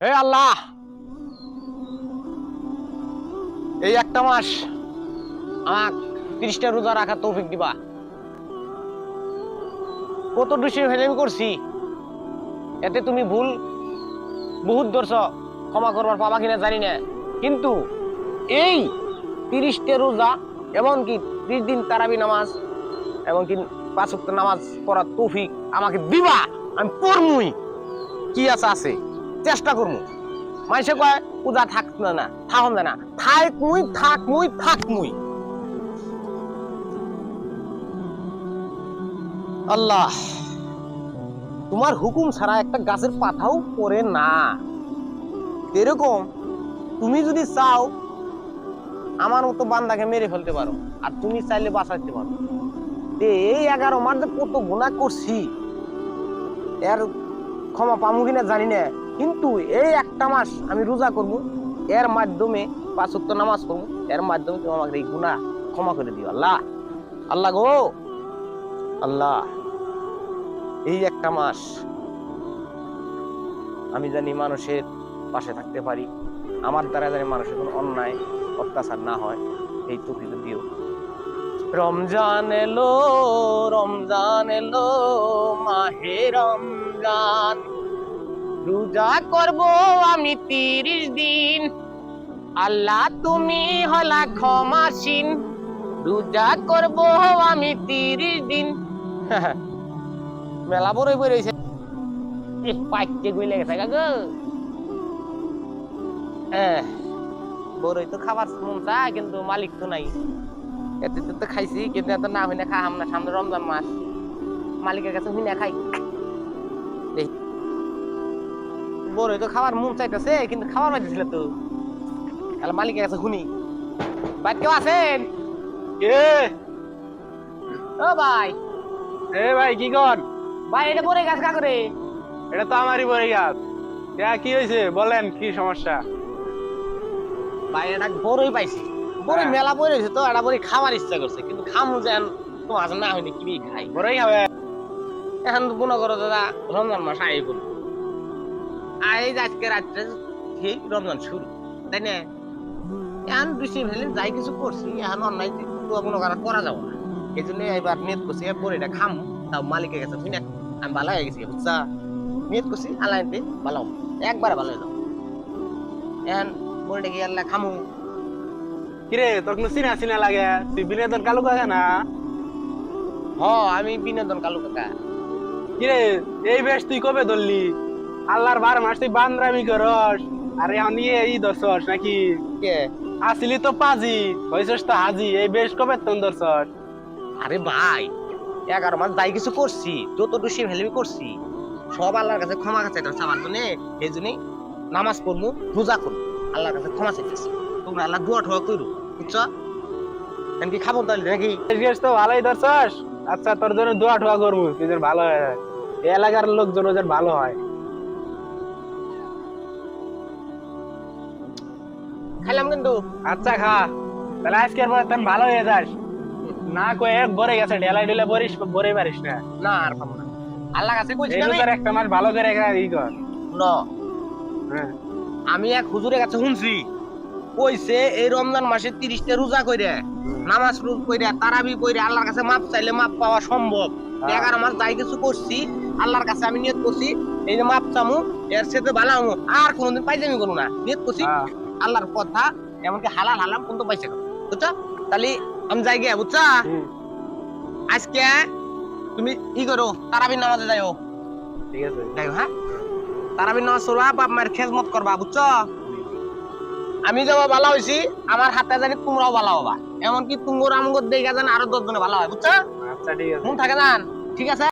হে আল্লাহ! এই একটা মাস আমাক তিরিশটা রোজা রাখার তৌফিক দিবা। কত দোষী হেলেমি করছি? এতে তুমি ভুল বহুত দর্শ ক্ষমা করবার পাবা কিনা জানি না। কিন্তু এই তিরিশটা রোজা, এমনকি ত্রিশ দিন তারাবি নামাজ, এমনকি পাঁচ নামাজ পড়ার তৌফিক আমাকে দিবা, আমি পড়মুই। কি আছে আছে? চেষ্টা করমু। মানুষে কয়, পূজা থাক না থাকুন না। থাক মুই থাক মুই থাক মুই। আল্লাহ, তোমার হুকুম ছাড়া একটা গাছের পাতাও পড়ে না। এরকম তুমি যদি চাও, আমার মতো বান্দাকে মেরে ফেলতে পারো, আর তুমি চাইলে বাঁচাইতে পারো। এই এগারো যে কত গুণা করছি, এর ক্ষমা পামু কিনা জানি না। কিন্তু এই একটা মাস আমি রোজা করব, এর মাধ্যমে পাঁচ ওয়াক্ত নামাজ করব এর মাধ্যমে তুমি আমাকে এই গুণা ক্ষমা করে দিও, আল্লাহ। আল্লাহ গো। আল্লাহ। এই একটা মাস আমি জানি মানুষের পাশে থাকতে পারি, আমার দ্বারা জানি মানুষের কোনো অন্যায়, অত্যাচার না হয়, এই তৌফিক দিও। রমজান এলো রমজান এলো, মাহে রমজান। রোজা করব আমি তিরিশ দিন। আল্লাহ তুমি হলা ক্ষমাসীন। রোজা করব আমি তিরিশ দিন। মেলা বড়ই বইছে পাইতে গইলে গেছে গা। বড়ই তো খাবার মন চায়, কিন্তু মালিক তো নাই। এতে তো খাইছি, কিন্তু এত না হইনা খাহাম না সামনে রমজান মাস। মালিকের কাছে হইনা খাই। দেখ বড়ই তো খাবার মন চাইতেছে কিন্তু খাবার পাইতেছিল তো। তাহলে মালিকের কাছে শুনি। বাইর কেউ আছেন? কে? ও ভাই। এ ভাই কি কর? ভাই এটা বড়ই গাছ কা করে এটা তো আমারই পরে গাছ। কি হয়েছে বলেন কি সমস্যা? ভাই এটা বড়ই পাইছি। বড়ই হ্যাঁ। মেলা বড়ই হয়েছে তো এটা বড়ই খাবার ইচ্ছা করছে কিন্তু খামু যেন তোমার না হয়নি কি খাই? বড়ই হবে এখন মনে করো দাদা রমজান মাস আই আই যে আজকে রাত্রে ঠিক রমজান শুরু তাই না? এখন বৃষ্টি ফেলে যাই কিছু করছি এখন অন্যায় তো মনে করা যাব না। এই জন্য এবার নিয়ত করছি এরপর এটা খামু তাও মালিকের কাছে শুনে আমি ভালো হয়ে গেছি বুঝছা? নিয়ত করছি আল্লাহ আনতে ভালো একবারে ভালো হয়ে যাব। এখন বলটা কি আল্লাহ খামু। কিরে তোর কোনো চিনা চিনা লাগে? তুই বিনোদন কালু কাকা না? হ আমি বিনোদন কালু কাকা। কিরে এই বেশ তুই কবে ধরলি? আল্লাহর বার মাস তুই বান্দরামি করস। আর নিয়ে এই ধরছস নাকি? কে? আসিলি তো পাজি হয়েছস তো হাজি এই বেশ কবে তোর ধরছস? আরে ভাই এগারো মাস যাই কিছু করছি যত দোষী ভেলিবি করছি। সব আল্লাহর কাছে ক্ষমা কাছে চাবার জন্য এই জন্যই নামাজ পড়ব রোজা করব আল্লাহর কাছে ক্ষমা চাইতেছি। তোমরা আল্লাহ দোয়া ঠোয়া করো বুঝছ? কি খাব তাহলে নাকি? তো ভালোই ধরছস। আচ্ছা তোর জন্য দোয়া ঠোয়া করব তুই যেন ভালো হয়। এই এলাকার লোকজন যেন ভালো হয়। খাইলাম কিন্তু। আচ্ছা খা। তাহলে আজকের পরে তুমি ভালো হয়ে যাস। না কয়ে বরে গেছে ঢেলাই ঢেলে বরিস বরে পারিস না। না আর পাবো না। আল্লাহ কাছে কইছি না একটা মাস ভালো করে ই কর। ন। হ্যাঁ। আমি এক হুজুরের কাছে শুনছি কইছে এই রমজান মাসে তিরিশটা রোজা কইরে নামাজ রোজ কইরে তারাবি কইরে আল্লাহর কাছে মাপ চাইলে মাপ পাওয়া সম্ভব। হ্যাঁ। এগারো মাস যাই কিছু করছি আল্লাহর কাছে আমি নিয়ত করছি এই যে মাপ চামু এর সাথে ভালো আর কোনোদিন পাইজামি করব না। নিয়ত করছি হ্যাঁ। আল্লাহর কথা এমনকি হালাল হালাম কিন্তু পাইছে বুঝছ? তাহলে আমি যাই গিয়া বুঝছা? আজকে তুমি ই করো তারাবি নামাজে যাইও। ঠিক আছে। যাইও হ্যাঁ? নামাজ পড়বা বাপ মায়ের খেজমত করবা বুঝছ? আমি যাব ভালো হইছি আমার হাতে জানি তোমরাও ভালো হবা। এমনকি তুমগোর আমগোর দেখা জান আরও দশ জনে ভালো হয় বুঝছ? আচ্ছা ঠিক আছে। মন থাকে জান ঠিক আছে?